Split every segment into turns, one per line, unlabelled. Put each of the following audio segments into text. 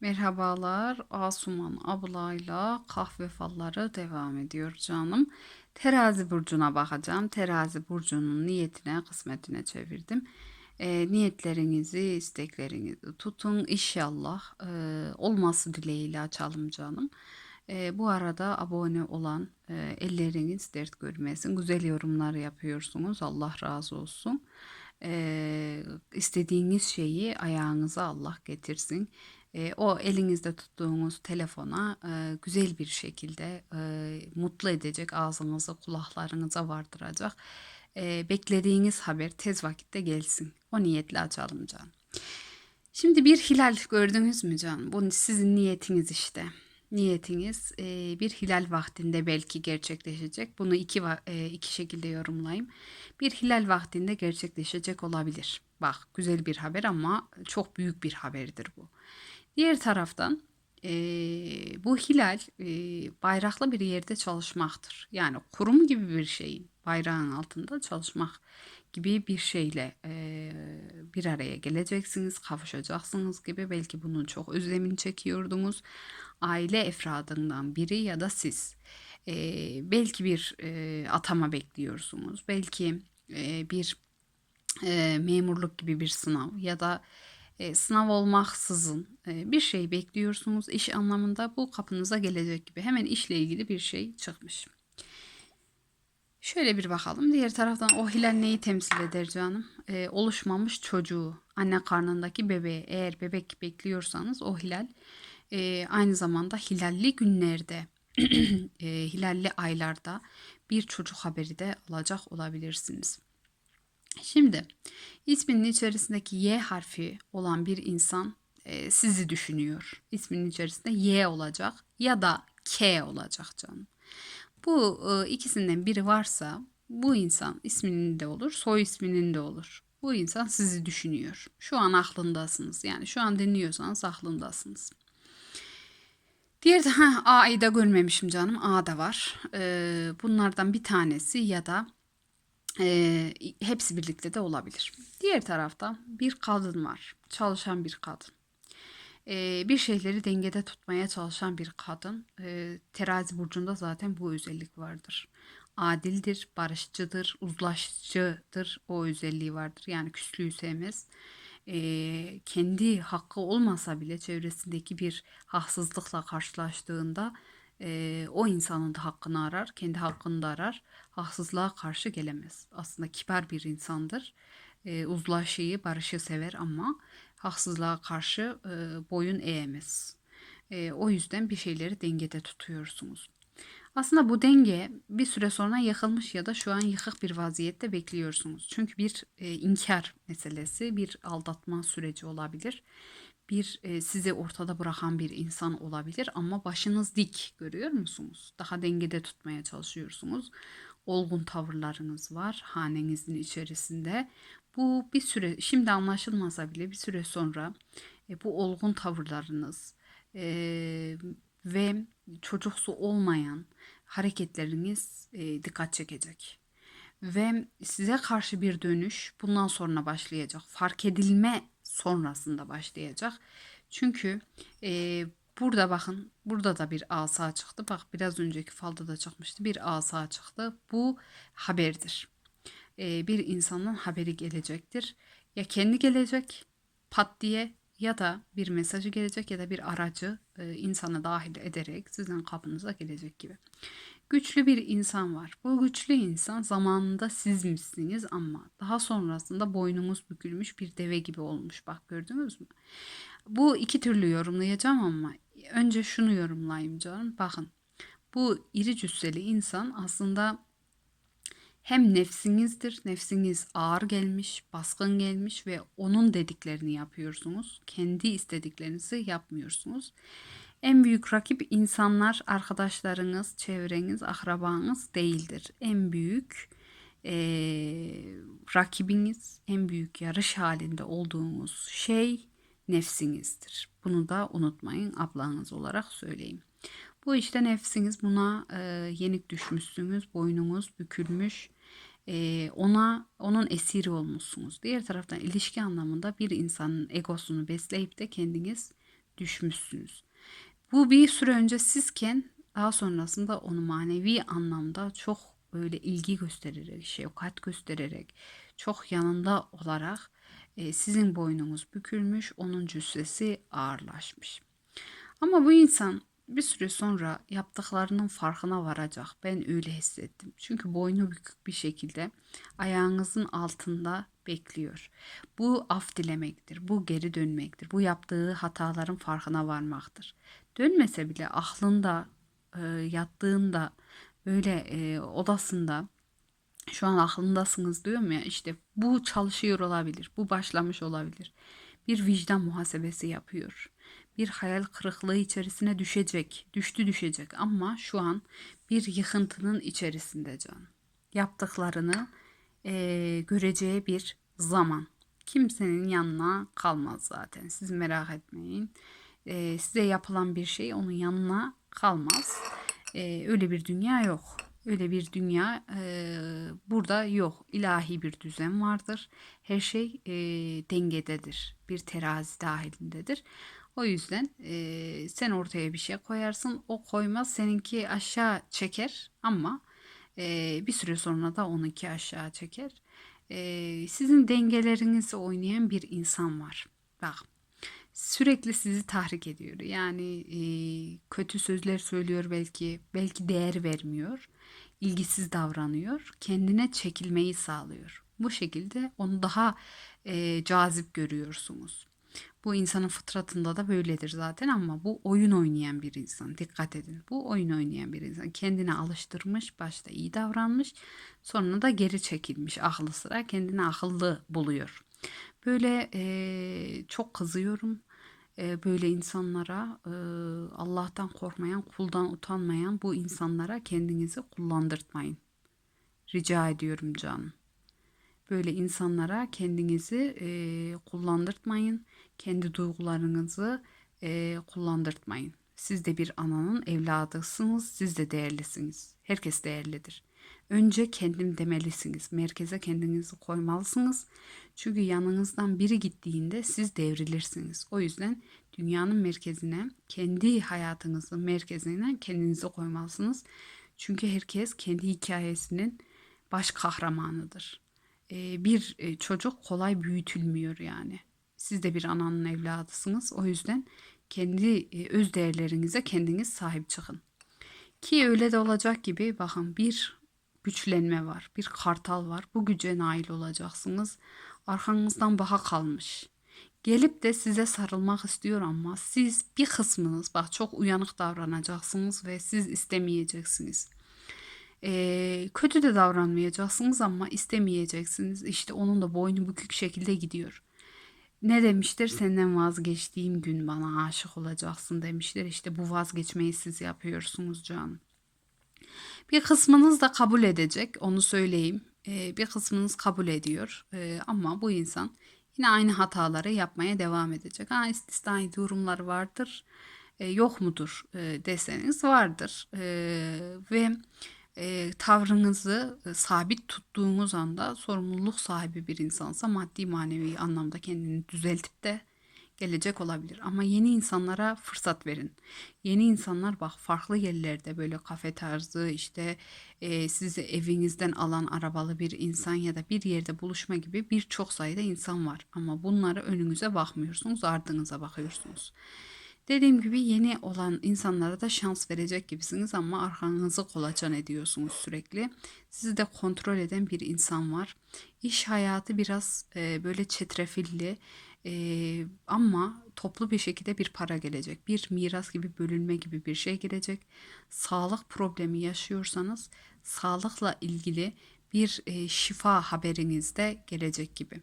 Merhabalar, Asuman ablayla kahve falları devam ediyor canım. Terazi burcuna bakacağım. Terazi burcunun niyetine, kısmetine çevirdim. E, niyetlerinizi, isteklerinizi tutun. İnşallah e, olması dileğiyle açalım canım. E, bu arada abone olan e, elleriniz dert görmesin. Güzel yorumlar yapıyorsunuz. Allah razı olsun. E, istediğiniz şeyi ayağınıza Allah getirsin. E, o elinizde tuttuğunuz telefona e, güzel bir şekilde e, mutlu edecek, ağzınızı kulaklarınıza vardıracak. E, beklediğiniz haber tez vakitte gelsin. O niyetle açalım canım. Şimdi bir hilal gördünüz mü canım? Bu sizin niyetiniz işte. Niyetiniz e, bir hilal vaktinde belki gerçekleşecek. Bunu iki e, iki şekilde yorumlayayım. Bir hilal vaktinde gerçekleşecek olabilir. Bak güzel bir haber ama çok büyük bir haberdir bu. Diğer taraftan e, bu hilal e, bayraklı bir yerde çalışmaktır. Yani kurum gibi bir şeyin bayrağın altında çalışmak gibi bir şeyle e, bir araya geleceksiniz, kavuşacaksınız gibi. Belki bunun çok özlemini çekiyordunuz. Aile efradından biri ya da siz. E, belki bir e, atama bekliyorsunuz. Belki e, bir e, memurluk gibi bir sınav ya da e, sınav olmaksızın e, bir şey bekliyorsunuz iş anlamında bu kapınıza gelecek gibi hemen işle ilgili bir şey çıkmış. Şöyle bir bakalım. Diğer taraftan o hilal neyi temsil eder canım? E, oluşmamış çocuğu, anne karnındaki bebeği. Eğer bebek bekliyorsanız o hilal e, aynı zamanda hilalli günlerde, e, hilalli aylarda bir çocuk haberi de alacak olabilirsiniz. Şimdi isminin içerisindeki Y harfi olan bir insan e, sizi düşünüyor. İsminin içerisinde Y olacak ya da K olacak canım. Bu e, ikisinden biri varsa bu insan isminin de olur, soy isminin de olur. Bu insan sizi düşünüyor. Şu an aklındasınız. Yani şu an dinliyorsanız aklındasınız. Diğer de A'yı da görmemişim canım. A da var. Ee, bunlardan bir tanesi ya da e, hepsi birlikte de olabilir. Diğer tarafta bir kadın var. Çalışan bir kadın. E, bir şeyleri dengede tutmaya çalışan bir kadın. E, terazi burcunda zaten bu özellik vardır. Adildir, barışçıdır, uzlaşıcıdır. O özelliği vardır. Yani küslüğü sevmez. E, kendi hakkı olmasa bile çevresindeki bir haksızlıkla karşılaştığında e, o insanın da hakkını arar, kendi hakkını da arar. Haksızlığa karşı gelemez. Aslında kibar bir insandır. E, uzlaşıyı, barışı sever ama haksızlığa karşı e, boyun eğemez. E, o yüzden bir şeyleri dengede tutuyorsunuz. Aslında bu denge bir süre sonra yakılmış ya da şu an yıkık bir vaziyette bekliyorsunuz. Çünkü bir e, inkar meselesi, bir aldatma süreci olabilir. Bir e, sizi ortada bırakan bir insan olabilir ama başınız dik görüyor musunuz? Daha dengede tutmaya çalışıyorsunuz. Olgun tavırlarınız var hanenizin içerisinde. Bu bir süre şimdi anlaşılmasa bile bir süre sonra e, bu olgun tavırlarınız e, ve çocuksu olmayan hareketleriniz e, dikkat çekecek. Ve size karşı bir dönüş bundan sonra başlayacak. Fark edilme sonrasında başlayacak. Çünkü e, burada bakın burada da bir asa çıktı. Bak biraz önceki falda da çıkmıştı. Bir asa çıktı. Bu haberdir. E, bir insanın haberi gelecektir. Ya kendi gelecek pat diye ya da bir mesajı gelecek ya da bir aracı e, insana dahil ederek sizin kapınıza gelecek gibi. Güçlü bir insan var. Bu güçlü insan zamanında sizmişsiniz ama daha sonrasında boynunuz bükülmüş bir deve gibi olmuş. Bak gördünüz mü? Bu iki türlü yorumlayacağım ama önce şunu yorumlayayım canım. Bakın bu iri cüsseli insan aslında hem nefsinizdir, nefsiniz ağır gelmiş, baskın gelmiş ve onun dediklerini yapıyorsunuz. Kendi istediklerinizi yapmıyorsunuz. En büyük rakip insanlar, arkadaşlarınız, çevreniz, akrabanız değildir. En büyük e, rakibiniz, en büyük yarış halinde olduğunuz şey nefsinizdir. Bunu da unutmayın ablanız olarak söyleyeyim. Bu işte nefsiniz buna e, yenik düşmüşsünüz, boynunuz bükülmüş, e, ona onun esiri olmuşsunuz. Diğer taraftan ilişki anlamında bir insanın egosunu besleyip de kendiniz düşmüşsünüz. Bu bir süre önce sizken daha sonrasında onu manevi anlamda çok öyle ilgi göstererek, şefkat göstererek, çok yanında olarak e, sizin boynunuz bükülmüş, onun cüssesi ağırlaşmış. Ama bu insan bir süre sonra yaptıklarının farkına varacak. Ben öyle hissettim. Çünkü boynu bükük bir şekilde ayağınızın altında bekliyor. Bu af dilemektir. Bu geri dönmektir. Bu yaptığı hataların farkına varmaktır. Dönmese bile aklında e, yattığında böyle e, odasında şu an aklındasınız diyorum ya işte bu çalışıyor olabilir. Bu başlamış olabilir. Bir vicdan muhasebesi yapıyor. Bir hayal kırıklığı içerisine düşecek. Düştü düşecek ama şu an bir yıkıntının içerisinde can. Yaptıklarını eee, göreceği bir zaman. Kimsenin yanına kalmaz zaten. Siz merak etmeyin. Eee, size yapılan bir şey onun yanına kalmaz. Eee, öyle bir dünya yok. Öyle bir dünya eee, burada yok. İlahi bir düzen vardır. Her şey eee, dengededir. Bir terazi dahilindedir. O yüzden eee, sen ortaya bir şey koyarsın. O koymaz. Seninki aşağı çeker ama eee, bir süre sonra da onunki aşağı çeker. Eee, sizin dengelerinizi oynayan bir insan var. Bak sürekli sizi tahrik ediyor. Yani e, kötü sözler söylüyor belki, belki değer vermiyor, ilgisiz davranıyor, kendine çekilmeyi sağlıyor. Bu şekilde onu daha e, cazip görüyorsunuz. Bu insanın fıtratında da böyledir zaten ama bu oyun oynayan bir insan. Dikkat edin. Bu oyun oynayan bir insan. Kendine alıştırmış, başta iyi davranmış, sonra da geri çekilmiş aklı sıra kendini akıllı buluyor. Böyle e, çok kızıyorum böyle insanlara e, Allah'tan korkmayan, kuldan utanmayan bu insanlara kendinizi kullandırtmayın. Rica ediyorum canım. Böyle insanlara kendinizi e, kullandırtmayın. Kendi duygularınızı e, kullandırtmayın. Siz de bir ananın evladısınız. Siz de değerlisiniz. Herkes değerlidir. Önce kendim demelisiniz. Merkeze kendinizi koymalısınız. Çünkü yanınızdan biri gittiğinde siz devrilirsiniz. O yüzden dünyanın merkezine, kendi hayatınızın merkezine kendinizi koymalısınız. Çünkü herkes kendi hikayesinin baş kahramanıdır. Ee, bir e, çocuk kolay büyütülmüyor yani. Siz de bir ananın evladısınız. O yüzden kendi e, öz değerlerinize kendiniz sahip çıkın. Ki öyle de olacak gibi bakın bir güçlenme var. Bir kartal var. Bu güce nail olacaksınız. Arkanızdan baka kalmış. Gelip de size sarılmak istiyor ama siz bir kısmınız bak çok uyanık davranacaksınız ve siz istemeyeceksiniz. Ee, kötü de davranmayacaksınız ama istemeyeceksiniz. İşte onun da boynu bükük şekilde gidiyor. Ne demiştir? Senden vazgeçtiğim gün bana aşık olacaksın demişler. İşte bu vazgeçmeyi siz yapıyorsunuz canım. Bir kısmınız da kabul edecek, onu söyleyeyim. Ee, bir kısmınız kabul ediyor Ee, ama bu insan yine aynı hataları yapmaya devam edecek. Ha, istisnai durumlar vardır, Ee, yok mudur ee, deseniz vardır Ee, ve e, tavrınızı e, sabit tuttuğunuz anda sorumluluk sahibi bir insansa maddi manevi anlamda kendini düzeltip de gelecek olabilir. Ama yeni insanlara fırsat verin. Yeni insanlar bak farklı yerlerde böyle kafe tarzı işte e, sizi evinizden alan arabalı bir insan ya da bir yerde buluşma gibi birçok sayıda insan var. Ama bunları önünüze bakmıyorsunuz, ardınıza bakıyorsunuz. Dediğim gibi yeni olan insanlara da şans verecek gibisiniz ama arkanızı kolaçan ediyorsunuz sürekli. Sizi de kontrol eden bir insan var. İş hayatı biraz e, böyle çetrefilli e, ama toplu bir şekilde bir para gelecek. Bir miras gibi bölünme gibi bir şey gelecek. Sağlık problemi yaşıyorsanız sağlıkla ilgili bir e, şifa haberiniz de gelecek gibi.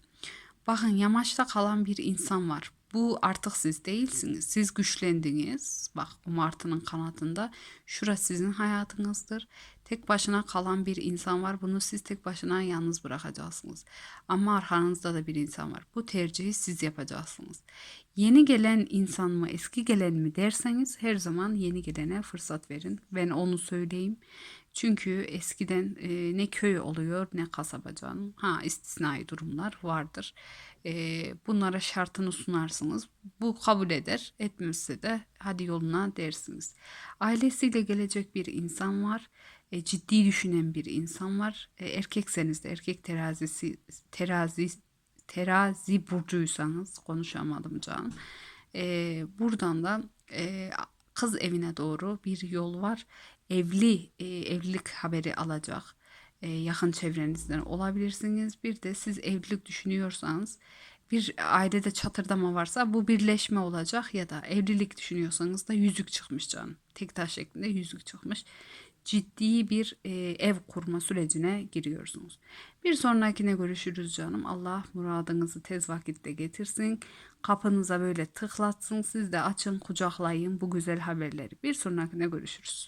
Bakın yamaçta kalan bir insan var. Bu artık siz değilsiniz. Siz güçlendiniz. Bak o martının kanatında. Şurası sizin hayatınızdır. Tek başına kalan bir insan var. Bunu siz tek başına yalnız bırakacaksınız. Ama arkanızda da bir insan var. Bu tercihi siz yapacaksınız. Yeni gelen insan mı eski gelen mi derseniz her zaman yeni gelene fırsat verin. Ben onu söyleyeyim. Çünkü eskiden e, ne köy oluyor ne kasaba canım. Ha istisnai durumlar vardır. e, bunlara şartını sunarsınız. Bu kabul eder. Etmezse de hadi yoluna dersiniz. Ailesiyle gelecek bir insan var. E, ciddi düşünen bir insan var. E, erkekseniz de erkek terazisi terazi terazi burcuysanız konuşamadım canım. E, buradan da e, kız evine doğru bir yol var. Evli e, evlilik haberi alacak e, yakın çevrenizden olabilirsiniz. Bir de siz evlilik düşünüyorsanız bir ailede çatırdama varsa bu birleşme olacak ya da evlilik düşünüyorsanız da yüzük çıkmış canım. Tek taş şeklinde yüzük çıkmış. Ciddi bir e, ev kurma sürecine giriyorsunuz. Bir sonrakine görüşürüz canım. Allah muradınızı tez vakitte getirsin. Kapınıza böyle tıklatsın. Siz de açın kucaklayın bu güzel haberleri. Bir sonrakine görüşürüz.